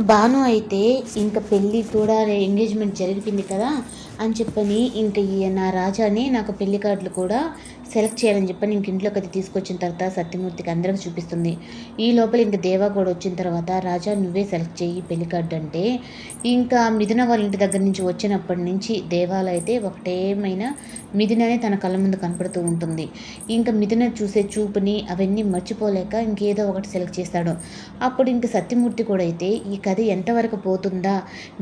భాను అయితే ఇంకా పెళ్ళి కూడా ఎంగేజ్మెంట్ జరిగిపోయింది కదా అని చెప్పని ఇంక నా రాజాని నాకు పెళ్ళి కార్డులు కూడా సెలెక్ట్ చేయాలని చెప్పని ఇంక ఇంట్లోకి అది తీసుకొచ్చిన తర్వాత సత్యమూర్తికి అందరికి చూపిస్తుంది. ఈ లోపల ఇంక దేవా కూడా వచ్చిన తర్వాత రాజా నువ్వే సెలెక్ట్ చేయి పెళ్ళి కార్డు అంటే ఇంకా మిథున వాళ్ళ ఇంటి దగ్గర నుంచి వచ్చినప్పటి నుంచి దేవాలు అయితే ఒకటేమైనా మిథుననే తన కళ్ళ ముందు కనపడుతూ ఉంటుంది. ఇంకా మిథున చూసే చూపుని అవన్నీ మర్చిపోలేక ఇంకేదో ఒకటి సెలెక్ట్ చేస్తాడు. అప్పుడు ఇంక సత్యమూర్తి కూడా అయితే ఈ కథ ఎంతవరకు పోతుందా?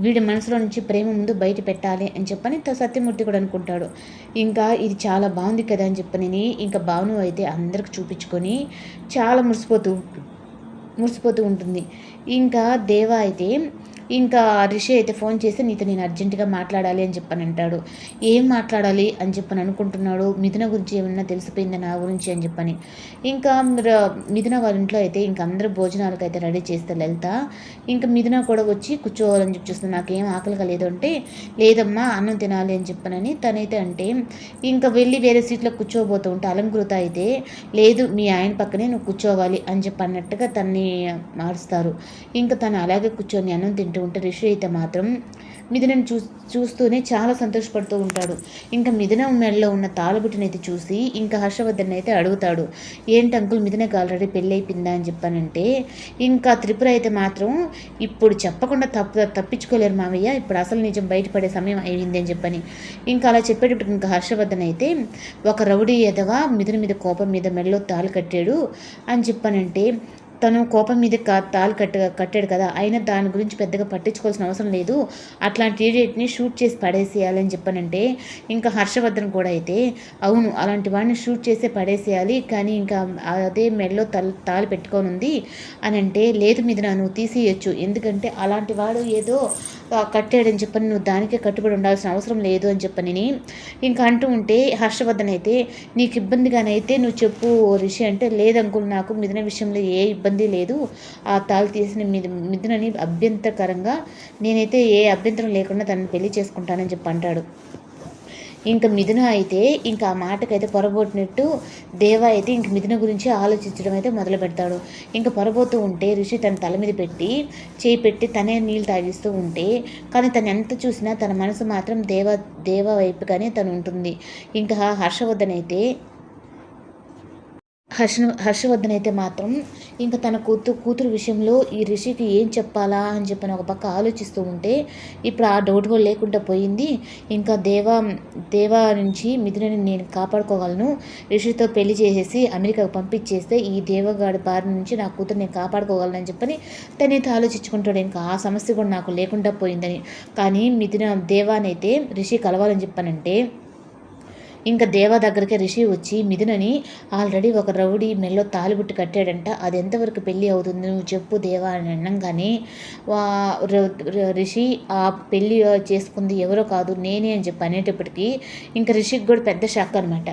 వీడి మనసులో నుంచి ప్రేమ ముందు బయట పెట్టాలి అని చెప్పని సత్యమూర్తి కూడా అనుకుంటాడు. ఇంకా ఇది చాలా బాగుంది కదా అని చెప్పని ఇంకా భావన అయితే అందరికి చూపించుకొని చాలా మురిసిపోతూ మురిసిపోతూ ఉంటుంది. ఇంకా దేవ అయితే ఇంకా రిషి అయితే ఫోన్ చేసి నీతో నేను అర్జెంటుగా మాట్లాడాలి అని చెప్పని అంటాడు. ఏం మాట్లాడాలి అని చెప్పని అనుకుంటున్నాడు. మిథున గురించి ఏమన్నా తెలిసిపోయిందా నా గురించి అని చెప్పని. ఇంకా మిథున వాళ్ళ ఇంట్లో అయితే ఇంకా అందరూ భోజనాలకు అయితే రెడీ చేస్తే లలిత. ఇంకా మిథున కూడా వచ్చి కూర్చోవాలని చెప్పి చూస్తుంది. నాకేం ఆకలిగా లేదు అంటే లేదమ్మా అన్నం తినాలి అని చెప్పనని తనైతే అంటే ఇంకా వెళ్ళి వేరే సీట్లో కూర్చోబోతూ ఉంటే అలంకృత అయితే లేదు మీ ఆయన పక్కనే నువ్వు కూర్చోవాలి అని చెప్పి అన్నట్టుగా తన్ని మారుస్తారు. ఇంకా తను అలాగే కూర్చొని అన్నం తింటూ ఉంటే రిషి అయితే మాత్రం మిథునని చూ చూస్తూనే చాలా సంతోషపడుతూ ఉంటాడు. ఇంకా మిథున మెడలో ఉన్న తాళబుట్టుని అయితే చూసి ఇంకా హర్షవర్ధన్ అయితే అడుగుతాడు ఏంటి అంకుల్ మిథునకు ఆల్రెడీ పెళ్ళి అయిపోయిందా అని చెప్పానంటే ఇంకా త్రిపుర అయితే మాత్రం ఇప్పుడు చెప్పకుండా తప్ప తప్పించుకోలేరు మామయ్య ఇప్పుడు అసలు నిజం బయటపడే సమయం అయింది అని చెప్పని. ఇంకా అలా చెప్పేటప్పుడు ఇంకా హర్షవర్ధన్ అయితే ఒక రౌడీ ఎదవా మిథున మీద కోపం మీద మెడలో తాళి కట్టాడు అని చెప్పానంటే తను కోపం మీద కా తాళి కట్ట కట్టాడు కదా అయినా దాని గురించి పెద్దగా పట్టించుకోవాల్సిన అవసరం లేదు. అట్లాంటి ఇడియట్ని షూట్ చేసి పడేసేయాలని చెప్పానంటే ఇంకా హర్షవర్ధన్ కూడా అయితే అవును అలాంటి వాడిని షూట్ చేసే పడేసేయాలి కానీ ఇంకా అదే మెడలో తల తాళి పెట్టుకొని ఉంది అని అంటే లేదు మీద నువ్వు తీసేయచ్చు. ఎందుకంటే అలాంటి వాడు ఏదో కట్టాడని చెప్పని నువ్వు దానికే కట్టుబడి ఉండాల్సిన అవసరం లేదు అని చెప్పని ఇంకా అంటూ ఉంటే హర్షవర్ధన్ అయితే నీకు ఇబ్బందిగానైతే నువ్వు చెప్పు ఓ రిషి అంటే లేదంకుల్ నాకు మిథున విషయంలో ఏ ఇబ్బంది లేదు. ఆ తాళి తీసిన మిథునని అభ్యంతరకరంగా నేనైతే ఏ అభ్యంతరం లేకుండా తనని పెళ్ళి చేసుకుంటానని చెప్పి అంటాడు. ఇంకా మిథున అయితే ఇంకా ఆ మాటకైతే పొరబోటినట్టు దేవ అయితే ఇంక మిథున గురించి ఆలోచించడం అయితే మొదలు పెడతాడు. ఇంకా పొరబోతూ ఉంటే ఋషి తన తల మీద పెట్టి చేయి పెట్టి తనే నీళ్ళు తాగిస్తూ ఉంటే కానీ తను ఎంత చూసినా తన మనసు మాత్రం దేవ దేవ వైపుగానే తను ఉంటుంది. ఇంకా హర్షవర్ధన్ అయితే హర్ష హర్షవర్ధన్ అయితే మాత్రం ఇంకా తన కూతురు కూతురు విషయంలో ఈ రిషికి ఏం చెప్పాలా అని చెప్పని ఒక పక్క ఆలోచిస్తూ ఉంటే ఇప్పుడు ఆ డౌట్ కూడా లేకుండా పోయింది. ఇంకా దేవా దేవా నుంచి మిథునని నేను కాపాడుకోగలను. రిషితో పెళ్ళి చేసేసి అమెరికాకు పంపించేస్తే ఈ దేవగాడి బారి నుంచి నా కూతురు నేను కాపాడుకోగలను చెప్పని తనైతే ఆలోచించుకుంటాడు. ఇంకా ఆ సమస్య కూడా నాకు లేకుండా పోయిందని. కానీ మిథున దేవానైతే రిషి కలవాలని చెప్పానంటే ఇంకా దేవా దగ్గరికి రిషి వచ్చి మిథునని ఆల్రెడీ ఒక రౌడీ మెల్లో తాలిబుట్టు కట్టాడంట. అది ఎంతవరకు పెళ్ళి అవుతుంది నువ్వు చెప్పు దేవా అని అనగానే వా ర- రిషి ఆ పెళ్ళి చేసుకుంది ఎవరో కాదు నేనే అని చెప్పి అనేటప్పటికీ ఇంకా రిషికి కూడా పెద్ద షాక్ అనమాట